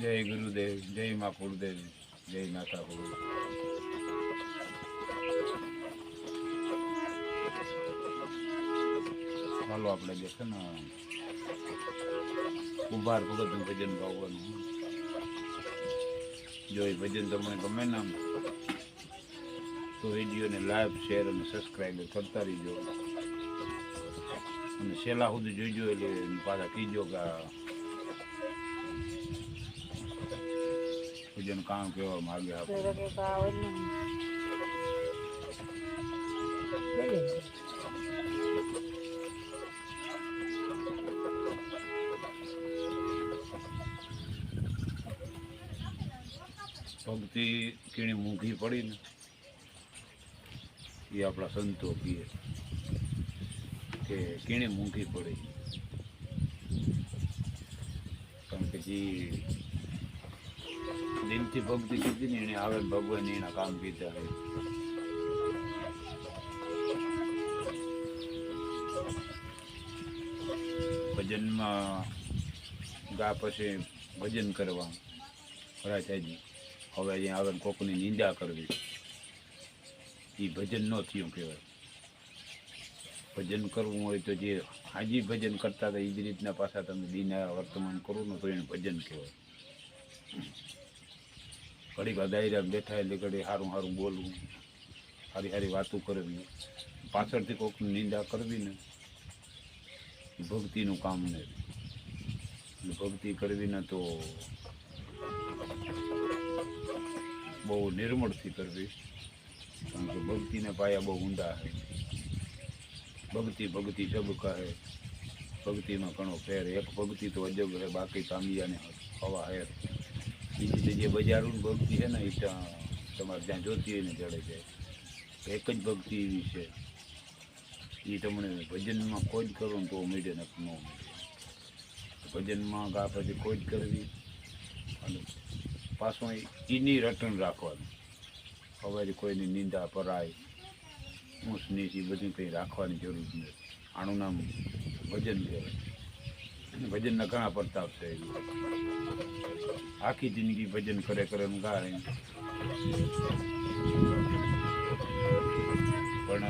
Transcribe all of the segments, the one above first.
જય ગુરુદેવ, જય મા કુળદેવ, જય માતા કુળ ચાલો આપણે જે છે ને ઉભાર ભગતનું ભજન ગાવાનું. જો એ ભજન તમને ગમે ને તો વિડીયોને લાઈવ શેર અને સબસ્ક્રાઈબ કરતા રહીજો. અને છેલ્લા સુધી જોઈજો એટલે પાછા કીજો કે આ કામ કેવા માગે ભક્તિ કીણી મૂંઘી પડી ને એ આપણા સંતો કીએ કે કીણી મૂંઘી પડી. કારણ કે જે દિલથી ભક્તિ કીધી ને એને આવે ભગવાન એના કામ કીધા હે ભજનમાં ગા પછી ભજન કરવા. રાજાજી હવે અહીં આવે કોકની નિંદા કરવી. એ ભજન ન થયું કહેવાય. ભજન કરવું હોય તો જે હાજી ભજન કરતા હતા એ જ રીતના પાછા તમે દીના વર્તમાન કરો ને તો એને ભજન કહેવાય. ઘડીક ડાયરિયા બેઠા એટલે ઘડી સારું સારું બોલવું. સારી સારી વાતો કરવી પાછળથી કોઈક નિંદા કરવી ને ભક્તિનું કામ ને. ભક્તિ કરવી ને તો બહુ નિર્મળથી કરવી. કારણ કે ભક્તિના પાયા બહુ ઊંડા છે. ભક્તિ ભક્તિ જબ કહે. ભક્તિમાં ઘણો ફેર. એક ભક્તિ તો અજબ હે, બાકી કામિયાને હવા હેર બીજી જે બજારું ભક્તિ છે ને, એ તમારે ત્યાં જોતી હોય ને જડે છે. એક જ ભક્તિ એવી છે. એ તમને ભજનમાં ખોજ કરો ને તો મળે ને ભજનમાં ગા પછી ખોજ કરવી અને પાછું એની રટણ રાખવાનું. હવે કોઈની નિંદા પરાય ઊંસ, નીચ એ બધું કંઈ રાખવાની જરૂર નથી. આનું નામ ભજન કહેવાય. ભજનના ઘણા પ્રતાપ છે. આખી જિંદગી ભજન કરે કરે ને ગાય. પણ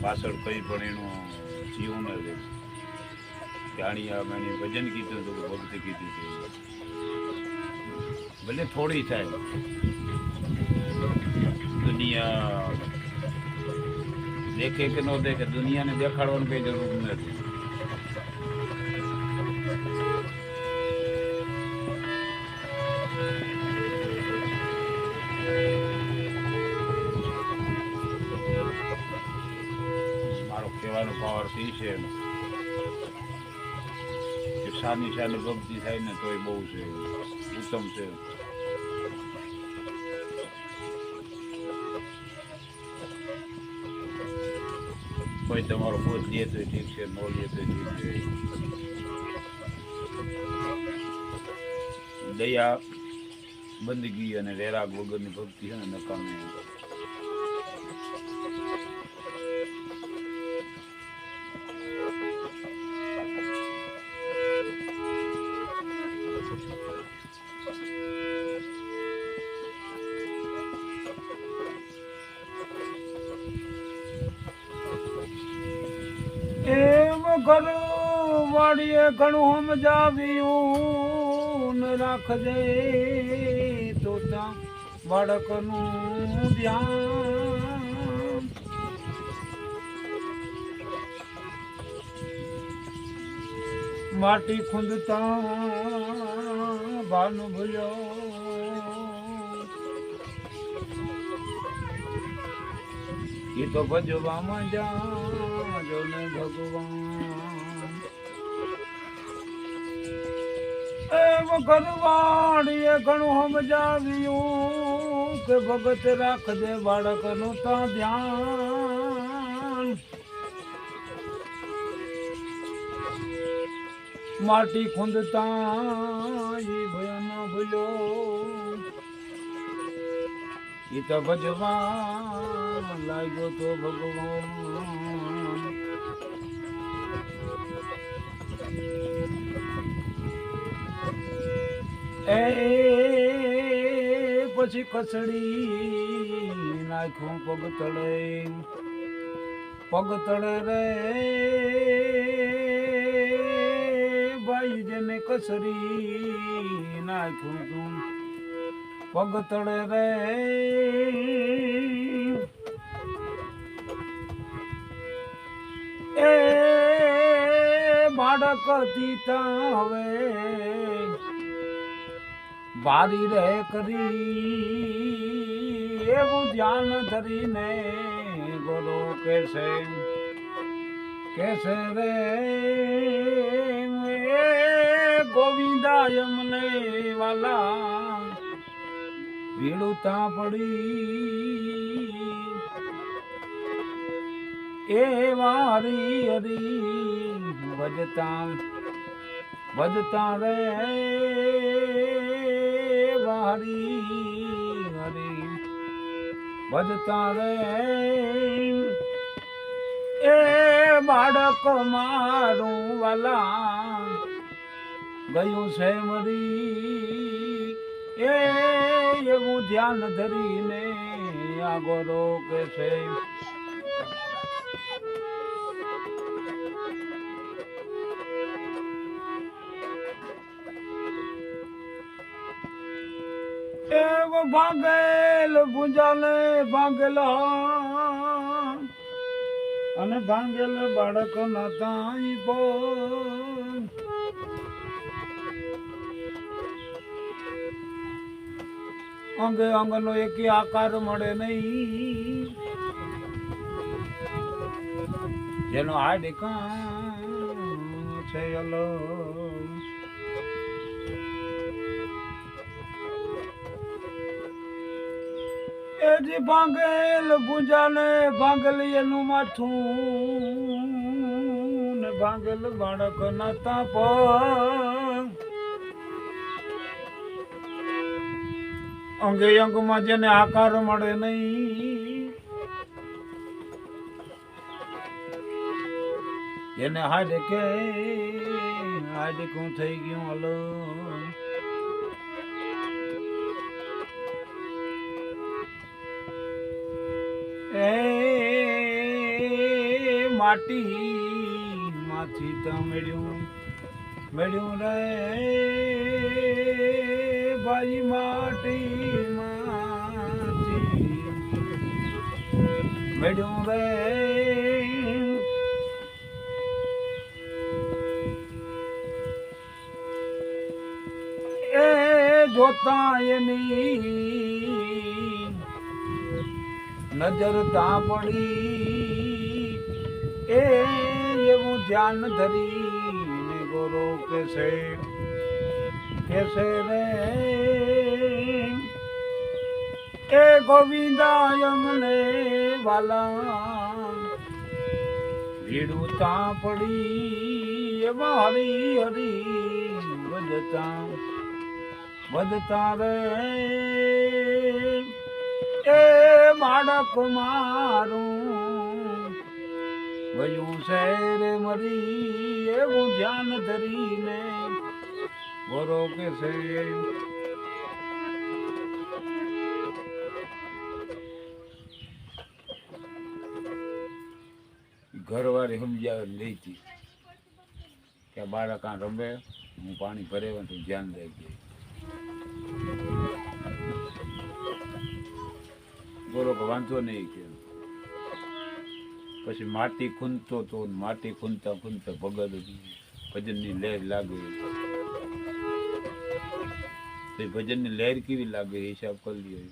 પાછળ કંઈ પણ એનું જીવન જ જાણી આ મેં ભજન કીધું હતું, ભક્તિ કીધું હતું. ભલે થોડી થાય. દુનિયા દેખે કે ન દેખે, દુનિયાને દેખાડવાની કઈ જરૂર નથી. એ છે. કે સાની સાની ભક્તિ થાય ને તો એ બહુ છે, ઉત્તમ છે. કોઈ તમારો પોત લે તો ઠીક છે, ન લે તો ઠીક છે. દયા, બંદગી અને વૈરાગ વગરની ભક્તિ છે ને નકામી. ઘરું વાડીએ ઘણું સમજાવ્યું. રાખજે તો ત્યાં બાળકનું ધ્યાન. માટી ખૂંદતા ભાન ભૂલ્યો એ તો ભજવામાં જાજો ને ભગવાન. ઘરવાળીએ ઘણું સમજાવ્યું કે ભગત રાખજે બાળકનું ત્યાં ધ્યાન. માટી ખૂંદતા ઈ ભય ન ભૂલ્યો એ તો ભજવા લાગ્યો તો ભગવાન. એ પછી કસડી નાખ્યું પગ તળે પગ તળે રે, ભાઈ જેને કસરી નાખ્યું તું પગ તળે રે. એ બાળક હવે બારી રે કરી, એવું ધ્યાન ધરીને ગોરો કેસે કેસે રે ગોવિંદાય મને વાલા ભીડુતા પડી. એ વારી હરી ભજતા ભજતા રે. વારી હરી. ભજતા રે એ બાળક મારું વાલા ગયું છે મરી, એ એવું ધ્યાન ધરીને આગો કે છે. ભાગેલ ગુંજાલે ભાંગેલ અને ભાંગેલ બાળક ના તાઈ બો અંગે અંગનો એક આકાર મળે નહીં. જેનો આ કાં છે અલગ. એ જે ભાંગેલ પૂજાને ભાંગેલ એનું માથું ને ભાંગેલ બાળક ના તાપ અંગે અંગમાં જેને આકાર મળે નહીં, એને હાડ કે હાડ કું થઈ ગયું હલો એ માટી માંથી તા મેળ્યું રે ભાઈ માટી મેળ્યું રે એ જોતા એની નજર તા પડી એ એવું ધ્યાન ધરીને ગોરો કેસે કેસે રે. એ ગોવિંદાય મને વાલા. ભીડું તા પડી એમાં હરી હરી. વધતા વધતા રે. એ બાળક મારું. ગયું શહેર મરી એવું ધ્યાન ધરીને. બોરો કે છે? ઘરવાળી સમજાવે હતી કે બાળક આ રમે, હું પાણી ભરેવાનું ધ્યાન રાખજે બોલો કે વાંધો નહીં કે. પછી માટી ખૂંદતો તો માટી ખૂંદતા ખૂંદતા ભગત ભજનની લહેર લાગે. તો ભજનની લહેર કેવી લાગે હિસાબ કરી લ્યો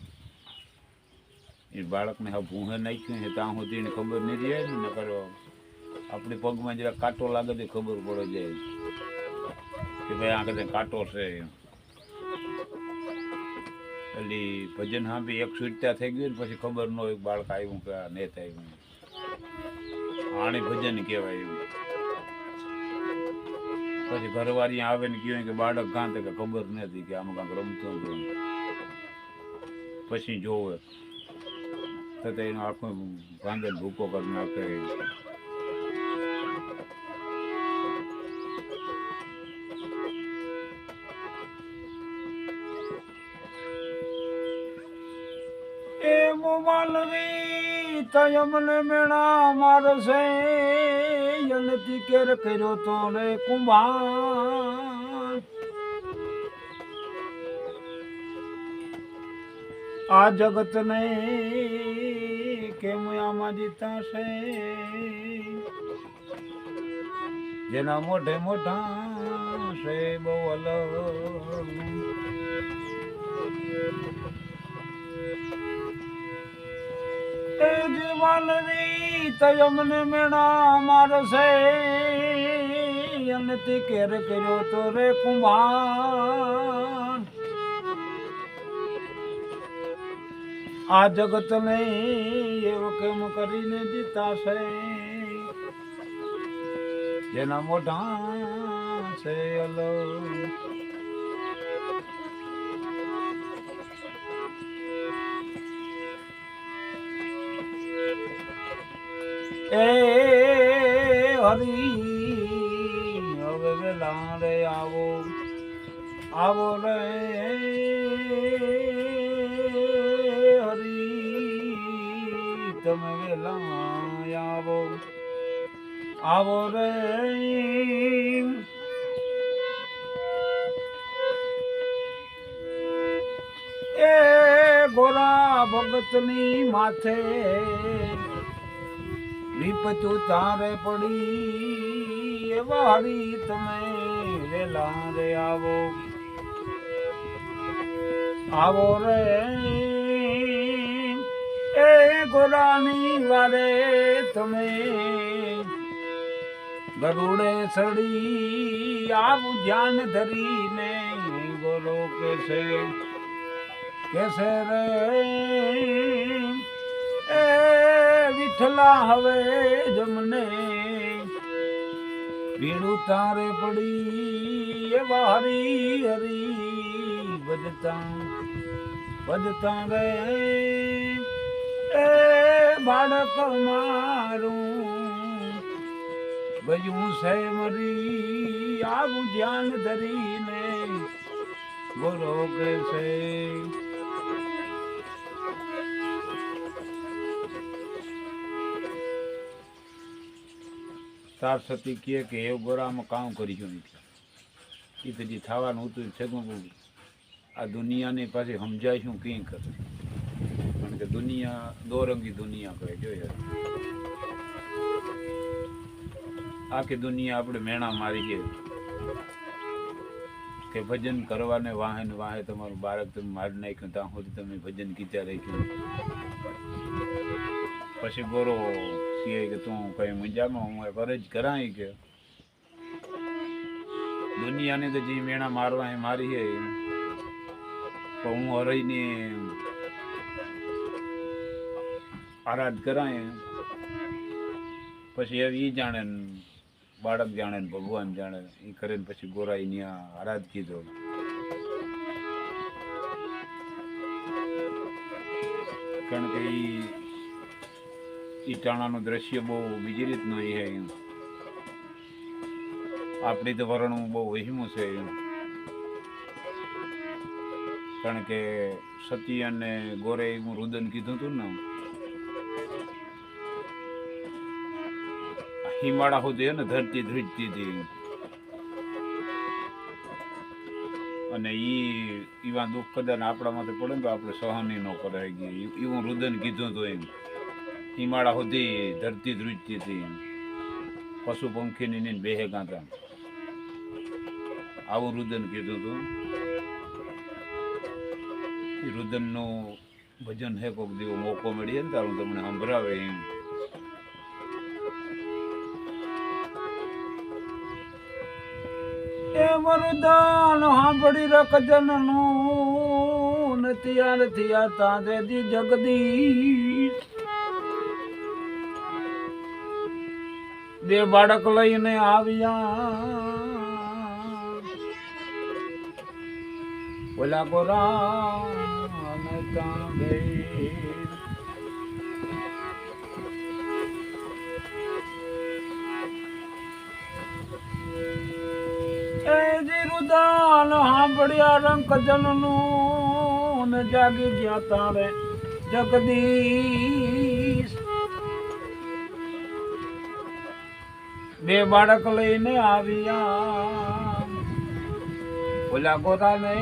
એ બાળકને હા ભૂહે નાખ્યું છે, ત્યાં સુધી ખબર નહીં રહે ને કરવા આપણી પગમાં જરા કાંટો લાગે તો ખબર પડે જાય. કે ભાઈ આ કદાચ કાંટો છે. એમ એટલે ભજન સાંભળી એક છૂટતા થઈ ગયું પછી ખબર ન હોય બાળક આવ્યું કે આ નેત આવ્યું. આને ભજન કહેવાય એવું પછી ઘરવાળી આવે ને કહ્યું કે બાળક કાં તો કે ખબર નથી કે આમાં કાંક રમતો હતો પછી જોવે. તો એનો આખો ભાંગર ભૂકો કરી નાખે. માલવી તયમને મેણા મારશે. યનતી કેર કર્યો તો ને કુંભાર. આ જગત ને કેમ આમાં જીતા છે જેના મોઢે મોઢા છે બહુ અલગ. એ જીવનવી તયમને મેણા મારશે. અને તે કેર કર્યો તો રે કુંભાર આ જગત ને એવું કેમ કરીને જીતા છે જેના મોઢા છે અલગ. એ, હરી, હવે વેલા રે આવો આવો રે, હરી, તમે વેલા આવો આવો રે. એ ગોરા ભગતની માથે વિપચું ચારે પડી એવા હરી તમે વેલા રે આવો. આવો રે. એ ગોરાની વારે તમે ગરુડે સડી આવું ધ્યાન ધરીને ગોરો કેસે કેસે રે. એ વિઠલા હવે જમને. પીડું તારે પડી એ વારી હરી. વધતા બજતા રે. એ બાળક મારું. ગયું છે મરી આવું ધ્યાન ધરીને. ગોરો કે છે તાર સતી કહે કે એ ગોરામાં કામ કરીશું નથી. એ જે થવાનું હતું છે આ દુનિયાની પાછી સમજાય શું કંઈ કરે? કારણ કે દુનિયા, દોરંગી દુનિયા કહે જોઈએ આખી દુનિયા આપણે મેણા મારી છે. કે ભજન કરવાને વાહે ને વાહે તમારું બાળક તમે મારી નાખ્યું, ત્યાં સુધી તમે ભજન કીધા રાખ્યું. પછી ગોરો કહે કે તું કઈ મજામાં હું એ ફરજ કરાય કે દુનિયાને તો જે મેણા મારવા એ મારી છે તો હું હરઈને આરાધ કરાય. પછી એ જાણે બાળક જાણે ને ભગવાન જાણે એ કરે ને પછી ગોરાઈ ત્યાં આરાધ કીધો. કારણ કે ઈ ઈ ટાણાનું દ્રશ્ય બહુ બીજી રીતનું એ છે એમ. આપણી તો વરણું બહુ વહીમું છે એમ. કારણ કે સતી અને ગોરે હું રુદન કીધું હતું ને. હિમાળા સુધી ને ધરતી ધ્રુજતી હતી અને ઈ ઈવા દુઃખ કદાચ આપણા પડે ને તો આપણે સહન ન કરાય. ગઈ એવું રુદન કીધું હતું એમ. હિમાળા સુધી ધરતી ધ્રુજતી હતી. પશુ પંખીની બેહે ગાતા આવું રુદન કીધું હતું એ રુદનનું ભજન હે કોક દીવો મોકો મળીએ ને તારું તમને સંભળાવે એમ. એ વરદાન સાંભળી રકજનનું નથી આ નથી આ તાંદેદી જગદીશ બે બાળક લઈને આવ્યા. ઓલા ગોરા જીરુદાન સાંભળ્યા રંક જનનું ને જાગી ગયા તારે જગદીશ. બે બાળક લઈને આવ્યા. ઓલા ગોરા ને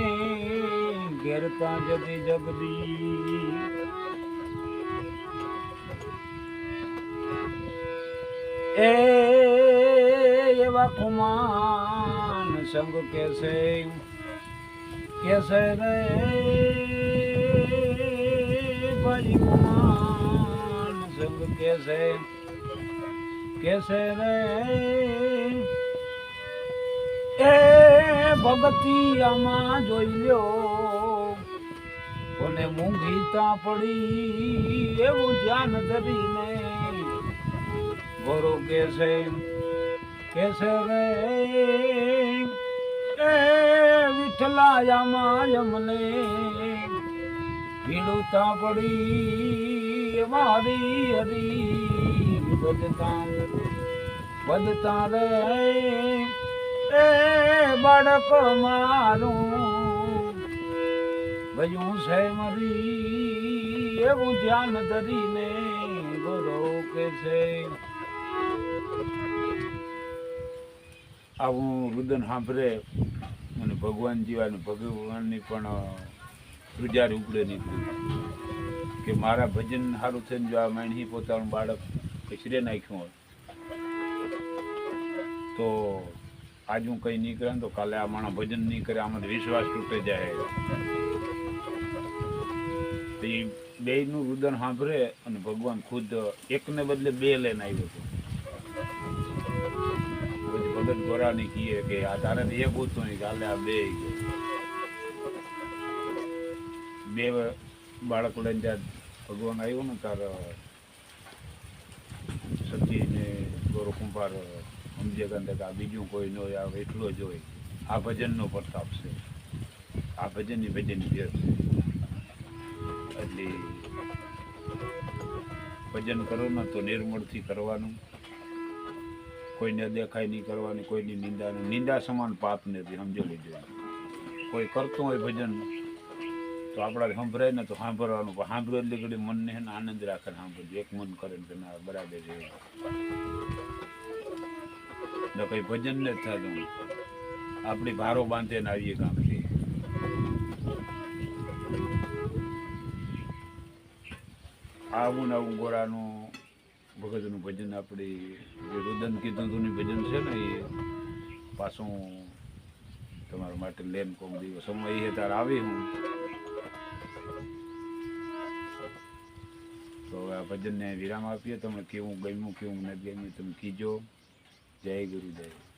ત્યાં જતી જગદી. એ, એવા કુમાન સંગ કેસે કેસે રે ભાઈ કુમાન સંગ કેસે. કેસે એ ભગતી આમાં જોઈ લ્યો. કોને મૂંઘી તા પડી એવું ધ્યાન ધરીને. ગોરો કેસે કેસે રે? એ વિઠલાયામાં યમને ભીડુતા પડી મારી હરી. બધતા બધતા રે એ બાળકો મારું ભજું છે મરી એવું ધ્યાન ધરીને ગુરુ કે છે આવું રુદન સાંભળે અને ભગવાન જેવા ભગવાનની પણ રૂજાર ઉગડે નહીં કે મારા ભજન સારું થઈને જો આ માણસી પોતાનું બાળક કચરે નાખ્યું હોય. તો આજ હું કંઈ નહીં કરે તો કાલે આ માણસ ભજન નહીં કરે, આમાં વિશ્વાસ તૂટે જાય. એ બેયનું રુદન સાંભળે અને ભગવાન ખુદ એકને બદલે બે લઈને આવ્યો હતો. ભગત ગોરાની કહીએ કે આ તારે તો એક હતું નહીં, કાલે આ બે બે બાળક લઈને ત્યાં ભગવાન આવ્યો ને તાર સતી ને ગોરો કુંભાર સમજે આ બીજું કોઈ ન હોય, આ એટલો જ હોય. આ ભજનનો પ્રતાપ છે. આ ભજનની ભજનની ભેર છે. એટલે ભજન કરો ને તો નિર્મળથી કરવાનું. કોઈને દેખાય નહીં કરવાની, કોઈની નિંદા નિંદા સમાન પાપ નથી સમજો લેજો કોઈ કરતું હોય ભજન તો આપણા સંભળાય ને તો સાંભળવાનું. પણ સાંભળ્યું એટલે ઘડી મનને છે આનંદ રાખે સાંભળ્યું એક મન કરે ને કે આ બરાબર છે. ને કઈ ભજન ને જ થતું આપણી ભારો બાંધે ને આવીએ કામથી આવું ને આવું ગોરાનું ભગતનું ભજન આપણી, જે રુદન કીધું ભજન છે ને એ પાછું તમારા માટે લેમ કોમ દિવસ. સમય એ તાર આવી હું તો હવે આ ભજનને વિરામ આપીએ. તમને કેવું ગમ્યું કેવું નથી ગમ્યું તમે કીજો. જય ગુરુદેવ.